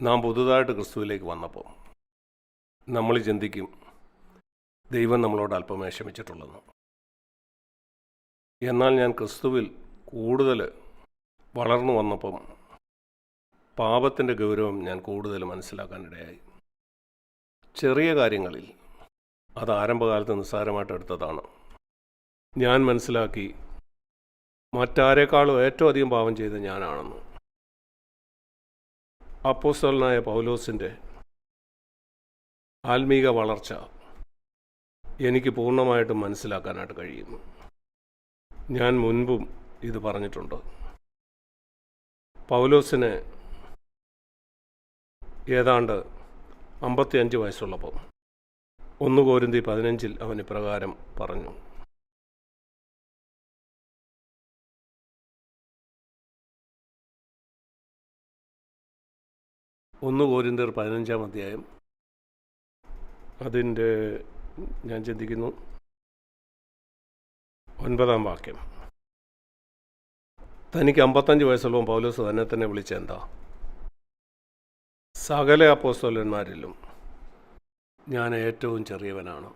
നാം പുതുതായിട്ട് ക്രിസ്തുവിലേക്ക് വന്നപ്പോൾ നമ്മൾ ചിന്തിക്കും ദൈവം നമ്മളോട് അല്പമേ ക്ഷമിച്ചിട്ടുള്ളതെന്ന് എന്നാൽ ഞാൻ ക്രിസ്തുവിൽ കൂടുതൽ വളർന്നു വന്നപ്പം പാപത്തിന്റെ ഗൗരവം ഞാൻ കൂടുതൽ മനസ്സിലാക്കാനിടയായി. ചെറിയ കാര്യങ്ങളിൽ അത് ആരംഭകാലത്ത് നിസ്സാരമായിട്ട് എടുത്തതാണ്. ഞാൻ മനസ്സിലാക്കി മറ്റാരെക്കാളും ഏറ്റവും അധികം പാപം ചെയ്ത ഞാനാണെന്ന് അപ്പോസ്തലനായ പൗലോസിന്റെ ആത്മീക വളർച്ച എനിക്ക് പൂർണമായിട്ടും മനസ്സിലാക്കാനായിട്ട് കഴിയുന്നു. ഞാൻ മുൻപും ഇത് പറഞ്ഞിട്ടുണ്ട്. പൗലോസിന് ഏതാണ്ട് അമ്പത്തിയഞ്ച് വയസ്സുള്ളപ്പോൾ ഒന്ന് കോരുന്തി പതിനഞ്ചിൽ അവൻ ഇപ്രകാരം പറഞ്ഞു. ഒന്ന് കോരിന്തർ പതിനഞ്ചാം അധ്യായം. അതിന്റെ ഞാൻ ചിന്തിക്കുന്നു. ഒൻപതാം വാക്യം. തനിക്ക് അമ്പത്തഞ്ച് വയസ്സുള്ള പൗലോസ് തന്നെ തന്നെ വിളിച്ചെന്താ? സകല അപ്പോസ്തോലന്മാരിലും ഞാൻ ഏറ്റവും ചെറിയവനാണ്.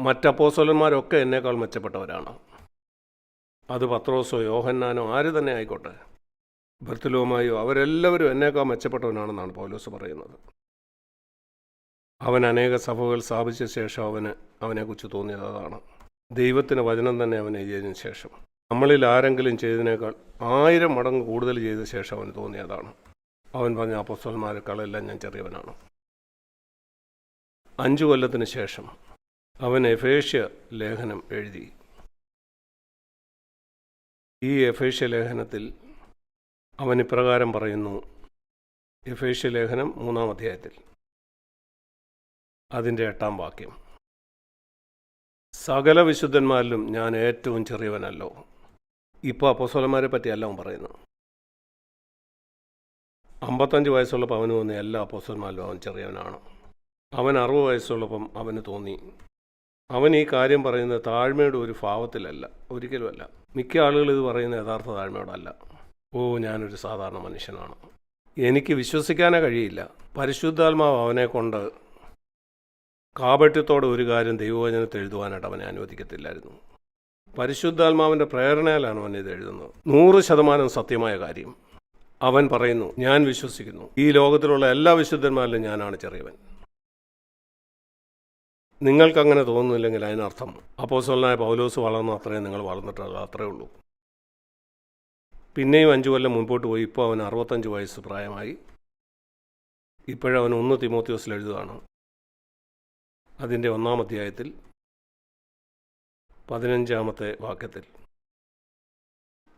മറ്റപ്പോസ്തോലന്മാരൊക്കെ എന്നേക്കാൾ മെച്ചപ്പെട്ടവരാണ്. അത് പത്രോസോ യോഹന്നാനോ ആര് തന്നെ ആയിക്കോട്ടെ. ബർത്തലോമായോ അവരെല്ലാവരും എന്നേക്കാൾ മെച്ചപ്പെട്ടവനാണെന്നാണ് പൗലോസ് പറയുന്നത്. അവൻ അനേക സഭകൾ സ്ഥാപിച്ച ശേഷം അവന് അവനെക്കുറിച്ച് തോന്നിയത് അതാണ് ദൈവത്തിന് വചനം തന്നെ അവൻ എഴുതിയതിനു ശേഷം. നമ്മളിൽ ആരെങ്കിലും ചെയ്തതിനേക്കാൾ ആയിരം മടങ്ങ് കൂടുതൽ ചെയ്ത ശേഷം അവന് തോന്നിയതാണ്. അവൻ പറഞ്ഞ അപ്പസ്വന്മാരെക്കാളെല്ലാം ഞാൻ ചെറിയവനാണ്. അഞ്ചു കൊല്ലത്തിന് ശേഷം അവൻ എഫേഷ്യ ലേഖനം എഴുതി. ഈ എഫേഷ്യ ലേഖനത്തിൽ അവൻ ഇപ്രകാരം പറയുന്നു. യഫേഷ്യ ലേഖനം മൂന്നാം അധ്യായത്തിൽ. അതിന്റെ എട്ടാം വാക്യം. സകല വിശുദ്ധന്മാരിലും ഞാൻ ഏറ്റവും ചെറിയവനല്ലോ. ഇപ്പോൾ അപ്പോസോലന്മാരെ പറ്റിയല്ല അവൻ പറയുന്നു. അമ്പത്തഞ്ച് വയസ്സുള്ളപ്പോൾ അവന് തോന്നിയ എല്ലാ അപ്പോസന്മാരിലും അവൻ ചെറിയവനാണ്. അവൻ അറുപത് വയസ്സുള്ളപ്പം അവന് തോന്നി. അവൻ ഈ കാര്യം പറയുന്നത് താഴ്മയുടെ ഒരു ഭാവത്തിലല്ല ഒരിക്കലുമല്ല. മിക്ക ആളുകൾ ഇത് പറയുന്ന യഥാർത്ഥ താഴ്മയോടല്ല. ഓ ഞാനൊരു സാധാരണ മനുഷ്യനാണ്. എനിക്ക് വിശ്വസിക്കാനേ കഴിയില്ല. പരിശുദ്ധാത്മാവ് അവനെ കൊണ്ട് കാപട്യത്തോടെ ഒരു കാര്യം ദൈവവചനത്തിൽ എഴുതുവാനായിട്ട് അവനെ അനുവദിക്കത്തില്ലായിരുന്നു. പരിശുദ്ധാത്മാവിന്റെ പ്രേരണയിലാണ് അവൻ ഇത് എഴുതുന്നത്. നൂറ് ശതമാനം സത്യമായ കാര്യം. അവൻ പറയുന്നു ഞാൻ വിശ്വസിക്കുന്നു. ഈ ലോകത്തിലുള്ള എല്ലാ വിശുദ്ധന്മാരിലും ഞാനാണ് ചെറിയവൻ. നിങ്ങൾക്കങ്ങനെ തോന്നുന്നില്ലെങ്കിൽ അതിനർത്ഥം അപ്പോസോലനായ പൗലോസ് വളർന്നു അത്രയും നിങ്ങൾ വളർന്നിട്ടുള്ളത് അത്രേ ഉള്ളൂ. പിന്നെയും അഞ്ചു കൊല്ലം മുൻപോട്ട് പോയി. ഇപ്പോൾ അവൻ അറുപത്തഞ്ച് വയസ്സ് പ്രായമായി. ഇപ്പോഴവൻ ഒന്ന് തിമോത്യോസിൽ എഴുതുകയാണ്. അതിന്റെ ഒന്നാം അധ്യായത്തിൽ പതിനഞ്ചാമത്തെ വാക്യത്തിൽ.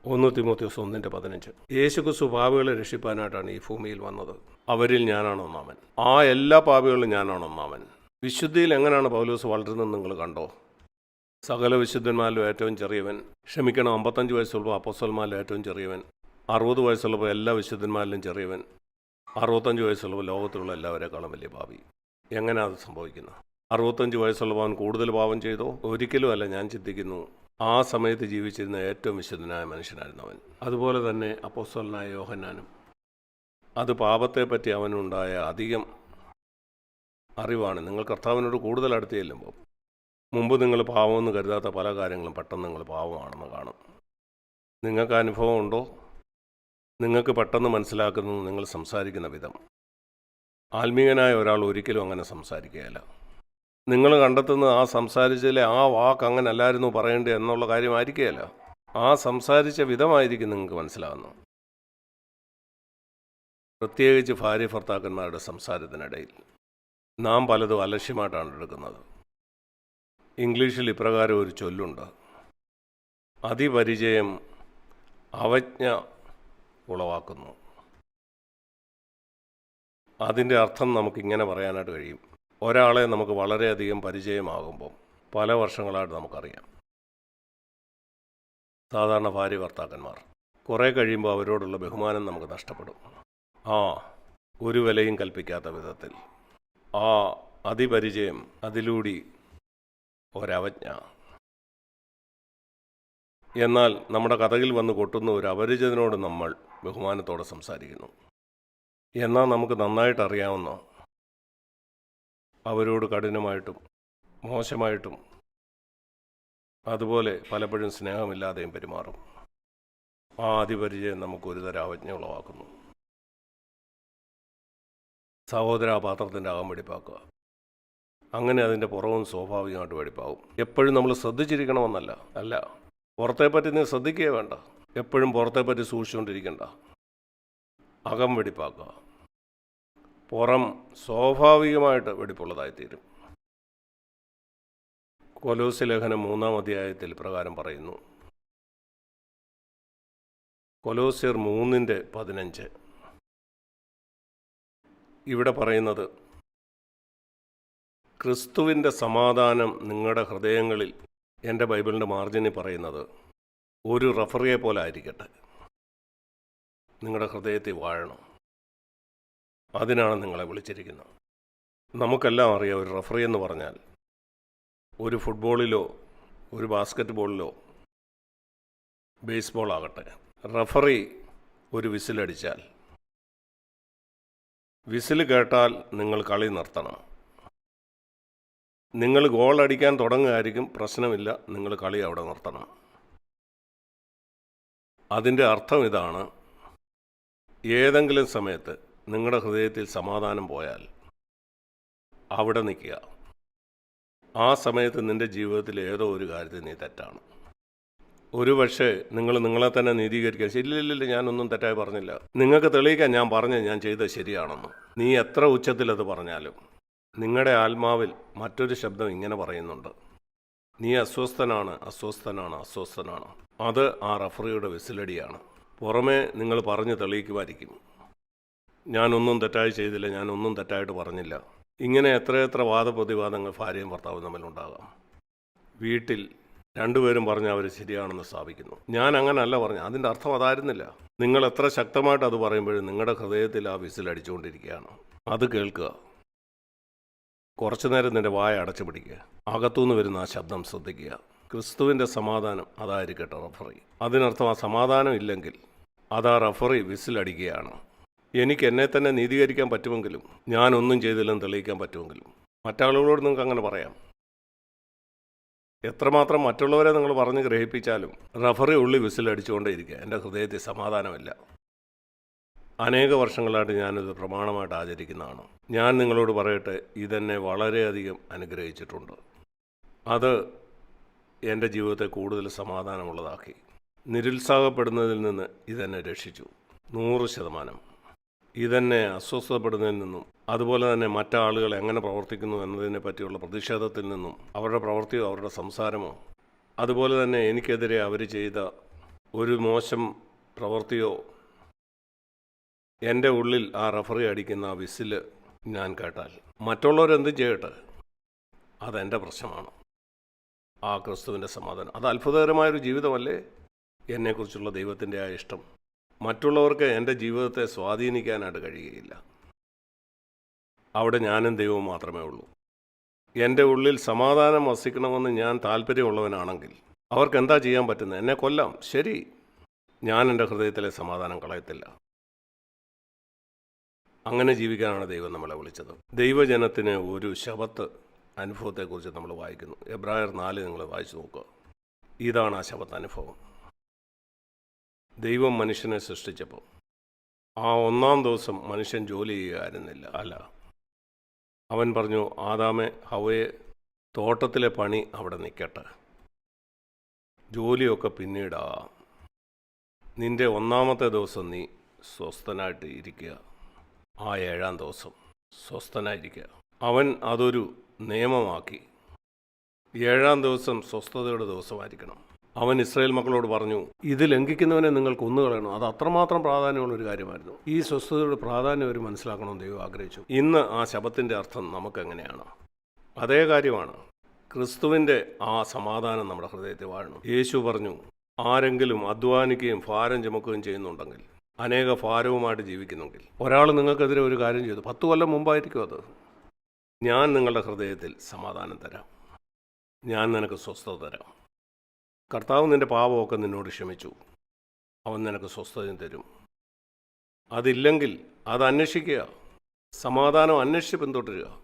ഒന്ന് തിമോത്യോസ് ഒന്നിന്റെ പതിനഞ്ച്. യേശുക്രിസ്തു പാപികളെ രക്ഷിപ്പാനായിട്ടാണ് ഈ ഭൂമിയിൽ വന്നത്. അവരിൽ ഞാനാണ് ഒന്നാമൻ. ആ എല്ലാ പാപികളിലും ഞാനാണ് ഒന്നാമൻ. വിശുദ്ധിയിൽ എങ്ങനെയാണ് പൗലോസ് വളരുന്നത് നിങ്ങൾ കണ്ടോ? സകല വിശുദ്ധന്മാരിലും ഏറ്റവും ചെറിയവൻ. ക്ഷമിക്കണം അമ്പത്തഞ്ച് വയസ്സുള്ളപ്പോൾ അപ്പോസ്വന്മാരിലും ഏറ്റവും ചെറിയവൻ. അറുപത് വയസ്സുള്ളപ്പോൾ എല്ലാ വിശുദ്ധന്മാരിലും ചെറിയവൻ. അറുപത്തഞ്ച് വയസ്സുള്ളപ്പോൾ ലോകത്തിലുള്ള എല്ലാവരെക്കാളും വലിയ ഭാവി എങ്ങനെയാണ് അത് സംഭവിക്കുന്നത് അറുപത്തഞ്ച് വയസ്സുള്ളപ്പോൾ അവൻ കൂടുതൽ പാപം ചെയ്തോ? ഒരിക്കലും അല്ല ഞാൻ ചിന്തിക്കുന്നു. ആ സമയത്ത് ജീവിച്ചിരുന്ന ഏറ്റവും വിശുദ്ധനായ മനുഷ്യനായിരുന്നു അവൻ. അതുപോലെ തന്നെ അപ്പോസ്വലനായ യോഹന്നാനും. അത് പാപത്തെപ്പറ്റി അവനുണ്ടായ അധികം അറിവാണ്. നിങ്ങൾ കർത്താവിനോട് കൂടുതൽ അടുത്ത് ചെല്ലുമ്പോൾ മുമ്പ് നിങ്ങൾ പാവമെന്ന് കരുതാത്ത പല കാര്യങ്ങളും പെട്ടെന്ന് നിങ്ങൾ പാവമാണെന്ന് കാണും. നിങ്ങൾക്ക് അനുഭവം ഉണ്ടോ? നിങ്ങൾക്ക് പെട്ടെന്ന് മനസ്സിലാക്കുന്നത് നിങ്ങൾ സംസാരിക്കുന്ന വിധം. ആത്മീയനായ ഒരാൾ ഒരിക്കലും അങ്ങനെ സംസാരിക്കുകയില്ല. നിങ്ങൾ കണ്ടെത്തുന്ന ആ സംസാരിച്ചതിലെ ആ വാക്ക് അങ്ങനെ അല്ലായിരുന്നു പറയേണ്ടത് എന്നുള്ള കാര്യമായിരിക്കുകയല്ല. ആ സംസാരിച്ച വിധമായിരിക്കും നിങ്ങൾക്ക് മനസ്സിലാകുന്നു പ്രത്യേകിച്ച് ഭാര്യ ഭർത്താക്കന്മാരുടെ സംസാരത്തിനിടയിൽ നാം പലതും അലക്ഷ്യമായിട്ടാണ് എടുക്കുന്നത്. ഇംഗ്ലീഷിൽ ഇപ്രകാരം ഒരു ചൊല്ലുണ്ട്. അതിപരിചയം അവജ്ഞ ഉളവാക്കുന്നു. അതിന്റെ അർത്ഥം നമുക്കിങ്ങനെ പറയാനായിട്ട് കഴിയും. ഒരാളെ നമുക്ക് വളരെയധികം പരിചയമാകുമ്പോൾ പല വർഷങ്ങളായിട്ട് നമുക്കറിയാം. സാധാരണ ഭാര്യ ഭർത്താക്കന്മാർ. കുറേ കഴിയുമ്പോൾ അവരോടുള്ള ബഹുമാനം നമുക്ക് നഷ്ടപ്പെടും. ആ ഒരു വിലയും കൽപ്പിക്കാത്ത വിധത്തിൽ. ആ അതിപരിചയം അതിലൂടി ഒരവജ്ഞ. എന്നാൽ നമ്മുടെ കഥയിൽ വന്ന് കൊട്ടുന്ന ഒരു അപരിചിതനോട് നമ്മൾ ബഹുമാനത്തോടെ സംസാരിക്കുന്നു. എന്നാൽ നമുക്ക് നന്നായിട്ട് അറിയാവുന്ന അവരോട് കഠിനമായിട്ടും മോശമായിട്ടും അതുപോലെ പലപ്പോഴും സ്നേഹമില്ലാതെയും പെരുമാറും. ആ അതിപരിചയം നമുക്ക് ഒരുതരം അവജ്ഞ ഉളവാക്കുന്നു. സഹോദര ആ പാത്രത്തിന്റെ അകം വെടിപ്പാക്കുക അങ്ങനെ അതിന്റെ പുറവും സ്വാഭാവികമായിട്ട് വെടിപ്പാവും എപ്പോഴും നമ്മൾ ശ്രദ്ധിച്ചിരിക്കണമെന്നല്ല. അല്ല. പുറത്തെ പറ്റി നീ ശ്രദ്ധിക്കുകയേ വേണ്ട. എപ്പോഴും പുറത്തെ പറ്റി സൂക്ഷിച്ചുകൊണ്ടിരിക്കണ്ട. അകം വെടിപ്പാക്കുക. പുറം സ്വാഭാവികമായിട്ട് വെടിപ്പുള്ളതായിത്തീരും. കൊലോസ് ലേഖനം മൂന്നാം അധ്യായത്തിൽ പ്രകാരം പറയുന്നു. കൊലോസ്യർ മൂന്നിന്റെ പതിനഞ്ച്. ഇവിടെ പറയുന്നത് ക്രിസ്തുവിന്റെ സമാധാനം നിങ്ങളുടെ ഹൃദയങ്ങളിൽ എന്റെ ബൈബിളിന്റെ മാർജിനിൽ പറയുന്നത് ഒരു റഫറിയെ പോലെ ആയിരിക്കട്ടെ. നിങ്ങളുടെ ഹൃദയത്തിൽ വാഴണം. അതിനാണ് നിങ്ങളെ വിളിച്ചിരിക്കുന്നത്. നമുക്കെല്ലാം അറിയാം ഒരു റഫറി എന്ന് പറഞ്ഞാൽ ഒരു ഫുട്ബോളിലോ ഒരു ബാസ്ക്കറ്റ് ബോളിലോ ബേസ്ബോൾ ആകട്ടെ. റഫറി ഒരു വിസിലടിച്ചാൽ വിസിൽ കേട്ടാൽ നിങ്ങൾ കളി നിർത്തണം. നിങ്ങൾ ഗോൾ അടിക്കാൻ തുടങ്ങുകയായിരിക്കും പ്രശ്നമില്ല നിങ്ങൾ കളി അവിടെ നിർത്തണം. അതിന്റെ അർത്ഥം ഇതാണ് ഏതെങ്കിലും സമയത്ത് നിങ്ങളുടെ ഹൃദയത്തിൽ സമാധാനം പോയാൽ അവിടെ നിൽക്കുക. ആ സമയത്ത് നിന്റെ ജീവിതത്തിൽ ഏതോ ഒരു കാര്യത്തിൽ നീ തെറ്റാണ്. ഒരു പക്ഷേ നിങ്ങൾ നിങ്ങളെ തന്നെ നീതീകരിക്കുക ശരിയില്ലില്ല ഞാനൊന്നും തെറ്റായി പറഞ്ഞില്ല. നിങ്ങൾക്ക് തെളിയിക്കാൻ ഞാൻ പറഞ്ഞ് ഞാൻ ചെയ്തത് ശരിയാണെന്ന്. നീ എത്ര ഉച്ചത്തിലത് പറഞ്ഞാലും. നിങ്ങളുടെ ആത്മാവിൽ മറ്റൊരു ശബ്ദം ഇങ്ങനെ പറയുന്നുണ്ട്. നീ അസ്വസ്ഥനാണ് അസ്വസ്ഥനാണ് അസ്വസ്ഥനാണ്. അത് ആ റഫറിയുടെ വിസിലടിയാണ്. പുറമേ നിങ്ങൾ പറഞ്ഞ് തെളിയിക്കുമായിരിക്കും. ഞാനൊന്നും തെറ്റായി ചെയ്തില്ല ഞാനൊന്നും തെറ്റായിട്ട് പറഞ്ഞില്ല. ഇങ്ങനെ എത്രയെത്ര വാദപ്രതിവാദങ്ങൾ ഭാര്യയും ഭർത്താവും തമ്മിലുണ്ടാകാം വീട്ടിൽ രണ്ടുപേരും പറഞ്ഞ് അവർ ശരിയാണെന്ന് സ്ഥാപിക്കുന്നു. ഞാൻ അങ്ങനല്ല പറഞ്ഞു അതിന്റെ അർത്ഥം അതായിരുന്നില്ല. നിങ്ങൾ എത്ര ശക്തമായിട്ട് അത് പറയുമ്പോഴും നിങ്ങളുടെ ഹൃദയത്തിൽ ആ വിസിൽ അടിച്ചുകൊണ്ടിരിക്കുകയാണ് അത് കേൾക്കുക. കുറച്ചു നേരം നിന്റെ വായ അടച്ചു പിടിക്കുക. അകത്തുനിന്ന് വരുന്ന ആ ശബ്ദം ശ്രദ്ധിക്കുക. ക്രിസ്തുവിന്റെ സമാധാനം അതായിരിക്കട്ടെ റഫറി. അതിനർത്ഥം ആ സമാധാനം ഇല്ലെങ്കിൽ അതാ റഫറി വിസിലടിക്കുകയാണ്. എനിക്ക് എന്നെ തന്നെ നീതീകരിക്കാൻ പറ്റുമെങ്കിലും ഞാനൊന്നും ചെയ്തില്ലെന്ന് തെളിയിക്കാൻ പറ്റുമെങ്കിലും. മറ്റാളുകളോട് നിങ്ങൾക്ക് അങ്ങനെ പറയാം. എത്രമാത്രം മറ്റുള്ളവരെ നിങ്ങൾ പറഞ്ഞ് ഗ്രഹിപ്പിച്ചാലും റഫറി ഉള്ളി വിസിലടിച്ചുകൊണ്ടേയിരിക്കുക എന്റെ ഹൃദയത്തിൽ സമാധാനമില്ല. അനേക വർഷങ്ങളായിട്ട് ഞാനിത് പ്രമാണമായിട്ട് ആചരിക്കുന്നതാണ്. ഞാൻ നിങ്ങളോട് പറയട്ടെ ഇതെന്നെ വളരെയധികം അനുഗ്രഹിച്ചിട്ടുണ്ട്. അത് എന്റെ ജീവിതത്തെ കൂടുതൽ സമാധാനമുള്ളതാക്കി. നിരുത്സാഹപ്പെടുന്നതിൽ നിന്ന് ഇതെന്നെ രക്ഷിച്ചു. നൂറ് ശതമാനം. ഇതെന്നെ അസ്വസ്ഥപ്പെടുന്നതിൽ നിന്നും അതുപോലെ തന്നെ മറ്റാളുകൾ എങ്ങനെ പ്രവർത്തിക്കുന്നു എന്നതിനെ പറ്റിയുള്ള പ്രതിഷേധത്തിൽ നിന്നും അവരുടെ പ്രവൃത്തിയോ അവരുടെ സംസാരമോ അതുപോലെ തന്നെ എനിക്കെതിരെ അവർ ചെയ്ത ഒരു മോശം പ്രവൃത്തിയോ എന്റെ ഉള്ളിൽ ആ റഫറി അടിക്കുന്ന ആ വിസിൽ ഞാൻ കേട്ടാൽ മറ്റുള്ളവരെന്തും ചെയ്യട്ടെ? അതെന്റെ പ്രശ്നമാണ്. ആ ക്രിസ്തുവിന്റെ സമാധാനം. അത് അത്ഭുതകരമായൊരു ജീവിതമല്ലേ? എന്നെക്കുറിച്ചുള്ള ദൈവത്തിന്റെ ആ ഇഷ്ടം. മറ്റുള്ളവർക്ക് എന്റെ ജീവിതത്തെ സ്വാധീനിക്കാനായിട്ട് കഴിയുകയില്ല. അവിടെ ഞാനും ദൈവവും മാത്രമേ ഉള്ളൂ. എന്റെ ഉള്ളിൽ സമാധാനം വസിക്കണമെന്ന് ഞാൻ താല്പര്യമുള്ളവനാണെങ്കിൽ അവർക്ക് എന്താ ചെയ്യാൻ പറ്റുന്നത്? എന്നെ കൊല്ലാം. ശരി. ഞാൻ എന്റെ ഹൃദയത്തിലെ സമാധാനം കളയത്തില്ല. അങ്ങനെ ജീവിക്കാനാണ് ദൈവം നമ്മളെ വിളിച്ചത്. ദൈവജനത്തിന് ഒരു ശബത്ത് അനുഭവത്തെക്കുറിച്ച് നമ്മൾ വായിക്കുന്നു. എബ്രായർ നാല് നിങ്ങൾ വായിച്ചു നോക്കുക. ഇതാണ് ആ ശബത്ത് അനുഭവം. ദൈവം മനുഷ്യനെ സൃഷ്ടിച്ചപ്പോൾ ആ ഒന്നാം ദിവസം മനുഷ്യൻ ജോലി ചെയ്യുകയായിരുന്നില്ല. അല്ല. അവൻ പറഞ്ഞു ആദാമെ ഹവയെ തോട്ടത്തിലെ പണി അവിടെ നിൽക്കട്ടെ. ജോലിയൊക്കെ പിന്നീടാ. നിന്റെ ഒന്നാമത്തെ ദിവസം നീ സ്വസ്ഥനായിട്ട് ഇരിക്കുക. ആ ഏഴാം ദിവസം സ്വസ്ഥനായിരിക്കുക. അവൻ അതൊരു നിയമമാക്കി. ഏഴാം ദിവസം സ്വസ്ഥതയുടെ ദിവസമായിരിക്കണം. അവൻ ഇസ്രായേൽ മക്കളോട് പറഞ്ഞു ഇത് ലംഘിക്കുന്നവനെ നിങ്ങൾ കൊന്നുകളയണം അത് അത്രമാത്രം പ്രാധാന്യമുള്ള ഒരു കാര്യമായിരുന്നു. ഈ സ്വസ്ഥതയുടെ പ്രാധാന്യം അവർ മനസ്സിലാക്കണമെന്ന് ദൈവം ആഗ്രഹിച്ചു. ഇന്ന് ആ ശബത്തിന്റെ അർത്ഥം നമുക്ക് എങ്ങനെയാണ്? അതേ കാര്യമാണ്. ക്രിസ്തുവിന്റെ ആ സമാധാനം നമ്മുടെ ഹൃദയത്തിൽ വാഴണം. യേശു പറഞ്ഞു ആരെങ്കിലും അധ്വാനിക്കുകയും ഭാരം ചുമക്കുകയും ചെയ്യുന്നുണ്ടെങ്കിൽ അനേക ഭാരവുമായിട്ട് ജീവിക്കുന്നെങ്കിൽ. ഒരാൾ നിങ്ങൾക്കെതിരെ ഒരു കാര്യം ചെയ്തു. പത്ത് കൊല്ലം മുമ്പായിരിക്കും അത്. ഞാൻ നിങ്ങളുടെ ഹൃദയത്തിൽ സമാധാനം തരാം. ഞാൻ നിനക്ക് സ്വസ്ഥത തരാം. കർത്താവ് നിന്റെ പാപമൊക്കെ നിന്നോട് ക്ഷമിച്ചു. അവൻ നിനക്ക് സ്വസ്ഥതയും തരും. അതില്ലെങ്കിൽ അത് അന്വേഷിക്കുക. സമാധാനം അന്വേഷിച്ച് പിന്തുടരുക.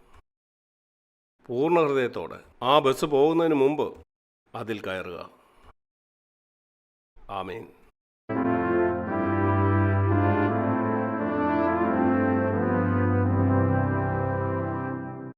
പൂർണ ഹൃദയത്തോടെ ആ ബസ് പോകുന്നതിന് മുമ്പ് അതിൽ കയറുക. ആമീൻ.